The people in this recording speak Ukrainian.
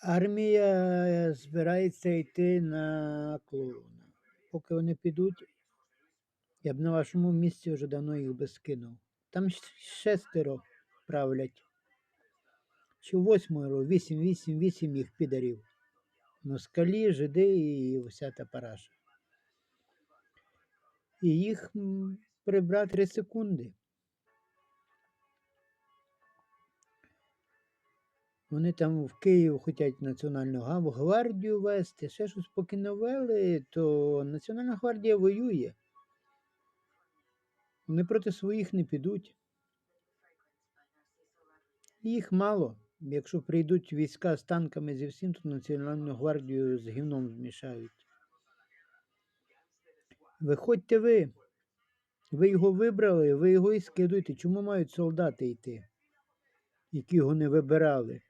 Армія збирається йти на клоуна. Поки вони підуть, я б на вашому місці вже давно їх би скинув. Там шестеро правлять. Чи восьмеро, вісім, вісім, вісім їх підарів. Москалі, жиди і вся та параша. І їх прибрати 3 секунди. Вони там в Київ хочуть Національну гвардію вести, ще щось поки не ввели, то Національна гвардія воює. Вони проти своїх не підуть. Їх мало. Якщо прийдуть війська з танками зі всім, то Національну гвардію з гівном змішають. Виходьте ви. Ви його вибрали, ви його і скидуєте. Чому мають солдати йти, які його не вибирали?